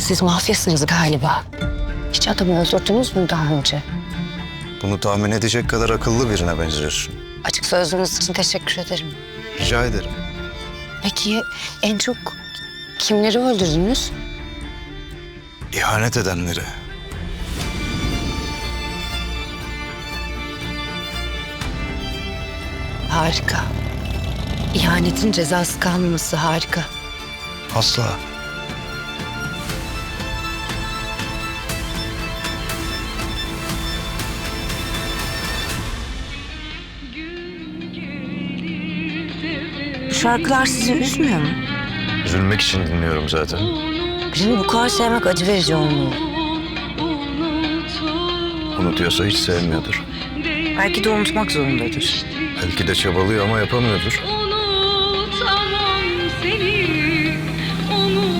Siz mafyasınız galiba. Hiç adamı öldürdünüz mü daha önce? Bunu tahmin edecek kadar akıllı birine benziyorsun. Açık sözlüğünüz için teşekkür ederim. Rica ederim. Peki en çok kimleri öldürdünüz? İhanet edenleri. Harika. İhanetin cezası kalmaması harika. Asla. Şarkılar sizi üzmüyor mu? Üzülmek için dinliyorum zaten. Birini bu kadar sevmek acı verici olmalı. Unutuyorsa hiç sevmiyordur. Belki de unutmak zorundadır. Belki de çabalıyor ama yapamıyordur.